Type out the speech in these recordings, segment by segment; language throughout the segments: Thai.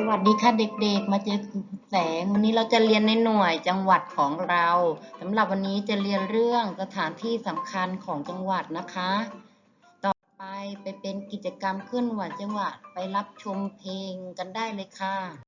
สวัสดีค่ะเด็กๆ มาเจอแสง วันนี้เราจะเรียนในหน่วยจังหวัดของเราสำหรับวันนี้จะเรียนเรื่องสถานที่สำคัญของจังหวัดนะคะ ต่อไปไปเป็นกิจกรรมขึ้นหวจังหวัดไปรับชมเพลงกันได้เลยค่ะ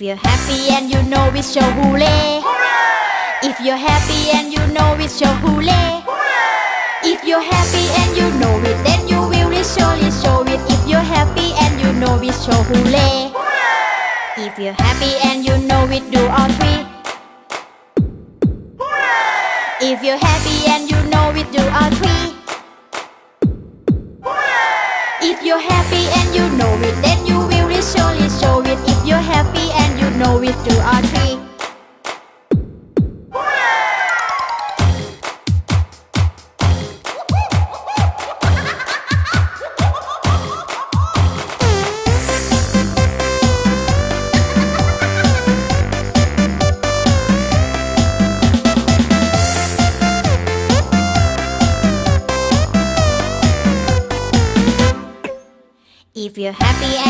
If you're happy and you know it, show hooray. If you're happy and you know it, show hooray. If you're happy and you know it, then you will surely show it. If you're happy and you know it, show hooray. If you're happy and you know it, do all three. If you're happy and you know it, do all three. If you're happy and you know it, then you will surely show it. If you're happy know it, do all three. 'If you're happy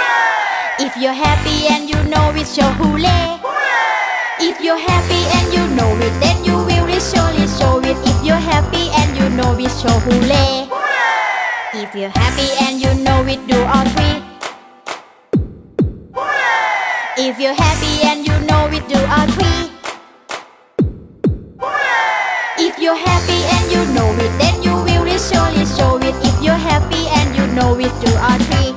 If you're happy and you know it, show hooray. If you're happy and you know it, then you will surely show it. If you're happy and you know it, show hooray. If you're happy and you know it, do all three. If you're happy and you know it, do all three. If you're happy and you know it, then you will surely show it. If you're happy and you know it, do all three.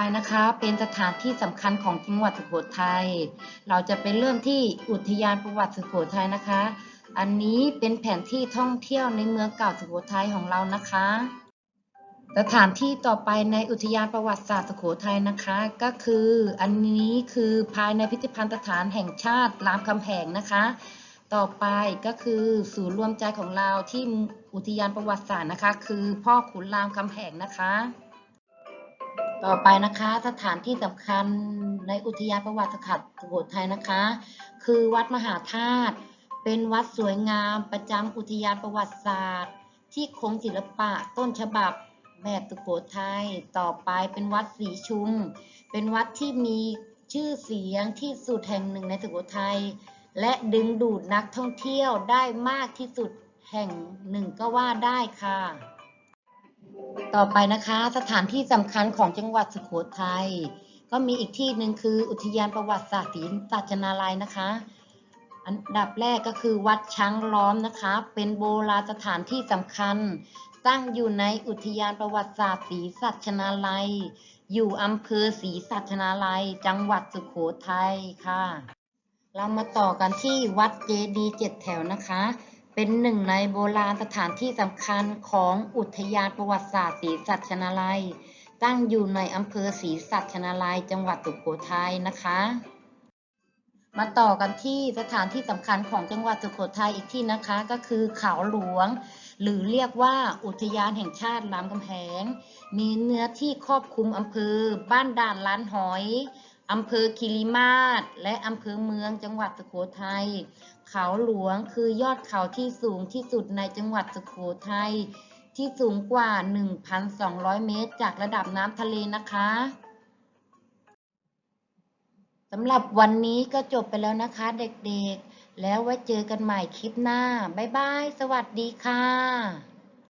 ไปนะคะเป็นสถานที่สำคัญของจังหวัดสุโขทัย เราจะไปเริ่มที่อุทยานประวัติสุโขทัยนะคะ อันนี้เป็นแผนที่ท่องเที่ยวในเมืองเก่าสุโขทัยของเรานะคะ สถานที่ต่อไปในอุทยานประวัติศาสตร์สุโขทัยนะคะ ก็คืออันนี้คือภายในพิพิธภัณฑ์สถานแห่งชาติรามคำแหงนะคะ ต่อไปก็คือศูนย์รวมใจของเราที่อุทยานประวัติศาสตร์นะคะ คือพ่อขุนรามคำแหงนะคะ ต่อไปนะคะสถานที่สำคัญในอุทยานประวัติศาสตร์สุโขทัยนะคะ คือวัดมหาธาตุเป็นวัดสวยงามประจำอุทยานประวัติศาสตร์ ที่คงศิลปะต้นฉบับแบบสุโขทัยต่อไปเป็นวัดศรีชุม เป็นวัดที่มีชื่อเสียงที่สุดแห่งหนึ่งในสุโขทัยและดึงดูดนักท่องเที่ยวได้มากที่สุดแห่งหนึ่งก็ว่าได้ค่ะ ต่อไปนะคะสถานที่สำคัญของจังหวัดสุโขทัยก็มีอีกที่หนึ่งคืออุทยานประวัติศาสตร์ศรีสัชนาลัยนะคะ อันดับแรกก็คือวัดช้างล้อมนะคะ เป็นโบราณสถานที่สำคัญ ตั้งอยู่ในอุทยานประวัติศาสตร์ศรีสัชนาลัย อยู่อำเภอศรีสัชนาลัย จังหวัดสุโขทัยค่ะ เรามาต่อกันที่วัดเจดีเจ็ดแถวนะคะ เป็นหนึ่งในโบราณสถานที่สำคัญของอุทยานประวัติศาสตร์ศรีสัชนาลัย ตั้งอยู่ในอำเภอศรีสัชนาลัย จังหวัดสุโขทัยนะคะ มาต่อกันที่สถานที่สำคัญของจังหวัดสุโขทัยอีกที่นะคะ ก็คือเขาหลวง หรือเรียกว่าอุทยานแห่งชาติรามคำแหง มีเนื้อที่ครอบคลุมอำเภอ บ้านด่านล้านหอย อำเภอคิริมาศและอำเภอเมืองจังหวัดสุโขทัย เขาหลวงคือยอดเขาที่สูงที่สุดในจังหวัดสุโขทัยที่สูงกว่า 1,200 เมตร จากระดับน้ำทะเลนะคะสำหรับวันนี้ก็จบไปแล้วนะคะเด็กๆ แล้วไว้เจอกันใหม่คลิปหน้า บ๊ายบาย สวัสดีค่ะ